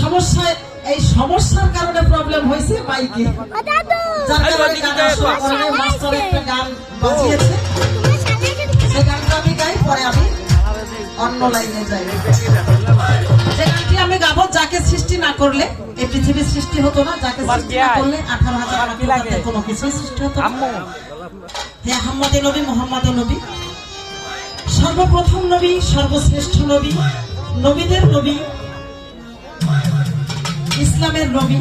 সমস্যায় এই সমস্যার কারণে প্রবলেম হয়েছে মাইকে যার কারণে গান আসলে করে মাস্টার একটা গান বাজিয়েছে। সেই গানটা আমি গাই পরে আমি অন্য লাইনে যাই। যে গানটি আমি গাবো যাকে সৃষ্টি না করলে এই পৃথিবীর সৃষ্টি হতো না যাকে সৃষ্টি না করলে আঠারো হাজার কোনো কিছুই সৃষ্টি হতো না। হে আহম্মদে নবী মোহাম্মদ নবী। সর্বপ্রথম নবী সর্বশ্রেষ্ঠ নবী নবীদের নবী। ইসলামের নবী।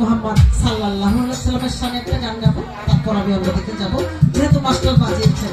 মুহাম্মদ সামনে একটা গান গাবো তারপর আমি অন্যদিকে যাব। যেহেতু মাস্টার বাজিয়েছেন।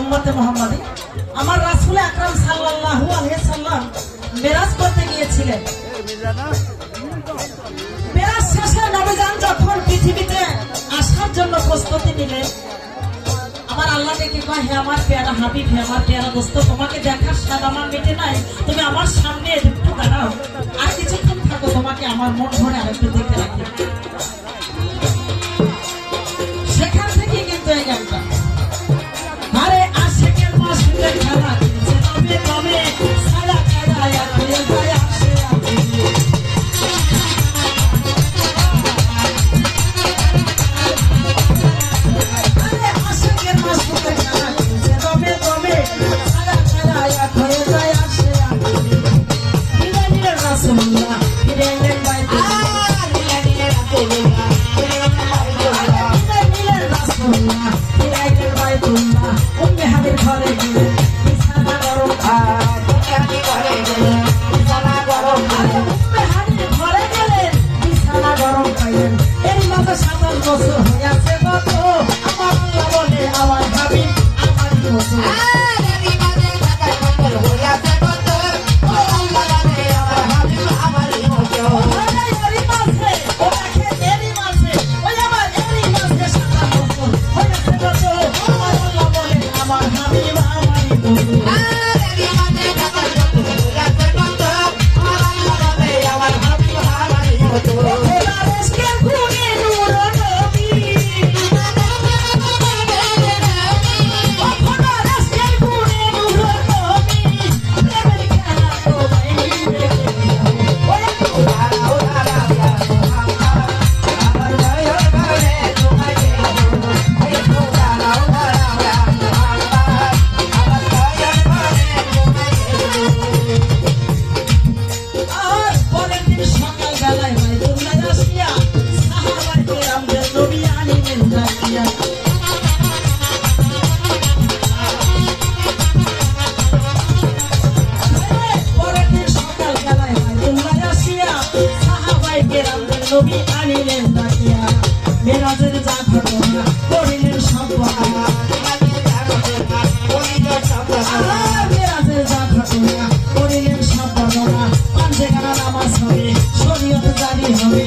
উম্মতে মোহাম্মদী, আমার রাসূল আকরাম আলাইহি সাল্লাম মেরাজ করতে গিয়েছিলেন। মেরাজ শেষে যখন পৃথিবীতে আসার জন্য প্রস্তুতি নিলেন, আমার আল্লাহ দেখে কয়, হে আমার পেয়ারা হাবিব, হে আমার পেয়ারা দোস্ত, তোমাকে দেখার স্বাদ আমার মেটে নাই, তুমি আমার সামনে একটু দাঁড়াও, আর কিছুক্ষণ থাকো, তোমাকে আমার মন ভরে আর একটু দেখতে রাখি। হবে শরীয়ত জারি হবে।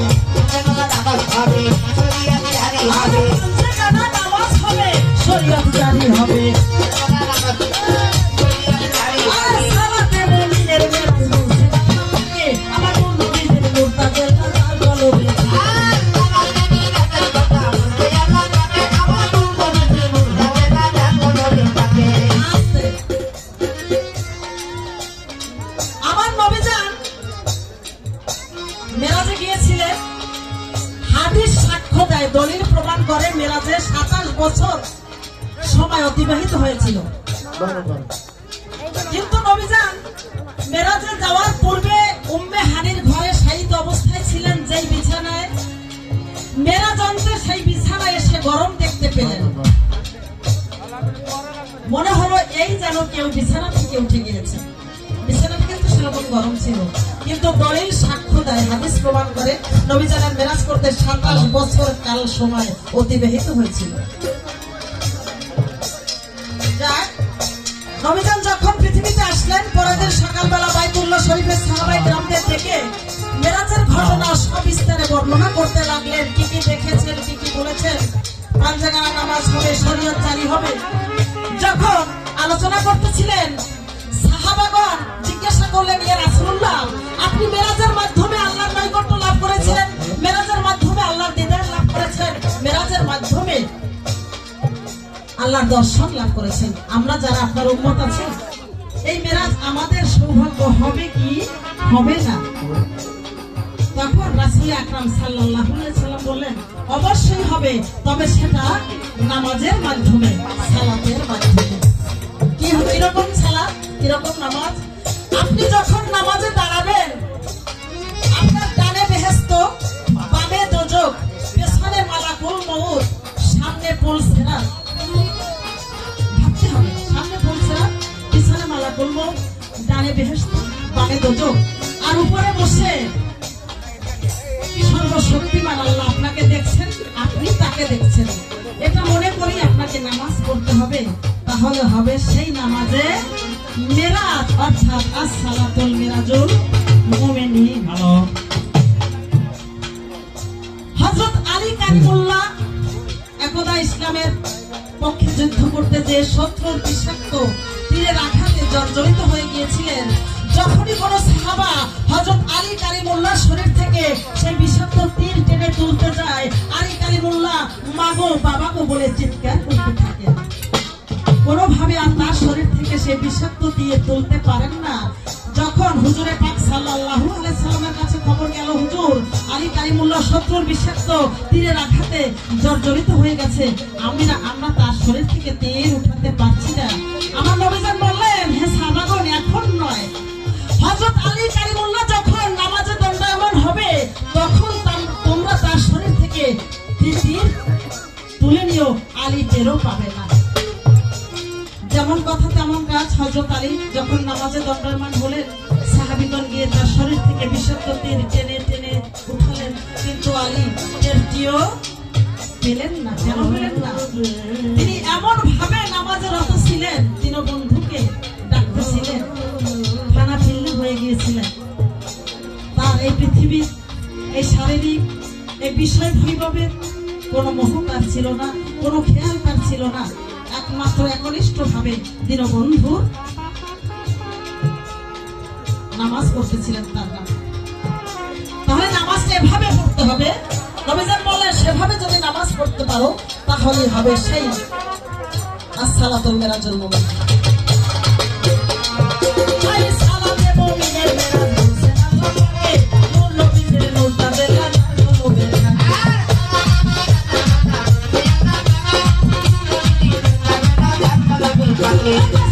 এই যেন কেউ বিছানা থেকে উঠে গিয়েছে। বিছানা কিন্তু সেরকম গরম ছিল। কিন্তু দলিল সাক্ষ্য দেয়, হাদিস প্রমাণ করে নবীজানের মেরাজ করতে সাতাশ বছর কাল সময় অতিবাহিত হয়েছিল। নবীজান যখন পৃথিবীতে আসলেন পরের দিন সকালবেলা বাইতুল্লাহ শরীফের সাহাবাই গ্রামদের থেকে মেরাজের ঘটনা সবিস্তারে বর্ণনা করতে লাগলেন। কি কি দেখেছেন, কি কি বলেছেন? পাঞ্জাগানা নামাজ হবে, শরীয়ত হবে। আলোচনা করতেছিলেন। সাহাবাগণ জিজ্ঞাসা করলেন, ইয়া রাসূলুল্লাহ, আপনি মেরাজের মাধ্যমে আল্লাহর নৈকট্য লাভ করেছিলেন মেরাজের মাধ্যমে আল্লাহর দিদার লাভ করেছেন? মেরাজের মাধ্যমে আল্লাহর দর্শন লাভ করেছেন। আমরা যারা আপনার উম্মত আছি, এই মেরাজ আমাদের সৌভাগ্য হবে কি? হবে না। তখন রাসূল আকরাম আলাইহি সাল্লাম বললেন, অবশ্যই হবে, তবে সেটা নামাজের মাধ্যমে, সালাতের মাধ্যমে। এরকম খেলা এরকম নামাজ। আপনি যখন নামাজে দাঁড়াবেন হবে সেই নামাজে মেরাজ, অর্থাৎ মিরাজুল হযরত আলী কারিমুল্লাহ একদা ইসলামের পক্ষে যুদ্ধ করতে যে শত্রুর বিষাক্ত তীরের আঘাতে জর্জরিত হয়ে গিয়েছিলেন। যখনই কোন সাহাবা হযরত আলী কারিমুল্লাহ শরীর থেকে সেই বিষাক্ত তীর টেনে তুলতে যায়, আলী কারিমুল্লাহ, মাগো, বাবাগো, বলে চিৎকার করতে কোনোভাবে আর তার শরীর থেকে সে বিষাক্ত দিয়ে তুলতে পারেন না। যখন হুজুরে পাক সাল্লাল্লাহু আলাইহি সাল্লামের কাছে খবর গেল, হুজুর, আলী কারিমুল্লাহ শত্রুর বিষাক্ত তীরের আঘাতে জর্জরিত হয়ে গেছে। আমি না, আমরা তার শরীর থেকে তীর উঠাতে পারছি না। আমার নবীজান বললেন, হে সাহাবাগণ, এখন নয়। হযরত আলী কারিমুল্লাহ যখন নামাজে দণ্ডায়মান হবে, তখন তোমরা তার শরীর থেকে তীর তুলে নিও, আলী টেরও পাবে না। যেমন কথা, তেমন কাজ। হজরত আলী যখন নামাজে দণ্ডায়মান হলেন, সাহাবিগণ গিয়ে তার শরীর থেকে বিষাক্ত তীর টেনে টেনে উঠালেন। কিন্তু আলী একটিও পেলেন না, কেন পেলেন না? তিনি এমন ভাবে নামাজে রত ছিলেন দীনবন্ধুকে ডাকতেছিলেন, খানা ফিল্লি হয়ে গিয়েছিলেন। তার এই পৃথিবীর এই শারীরিক, এই বিষয় ভৈভবের কোনো মোহ ছিল না, কোনো খেয়াল তার ছিল না। একমাত্র একনিষ্ঠ ভাবে দীনবন্ধুর নামাজ পড়তেছিলেন তার নাম তাহলে নামাজ এভাবে পড়তে হবে। সেভাবে যদি নামাজ পড়তে পারো তাহলে হবে সেই আসসালাতুল মেরাজুল Thank you.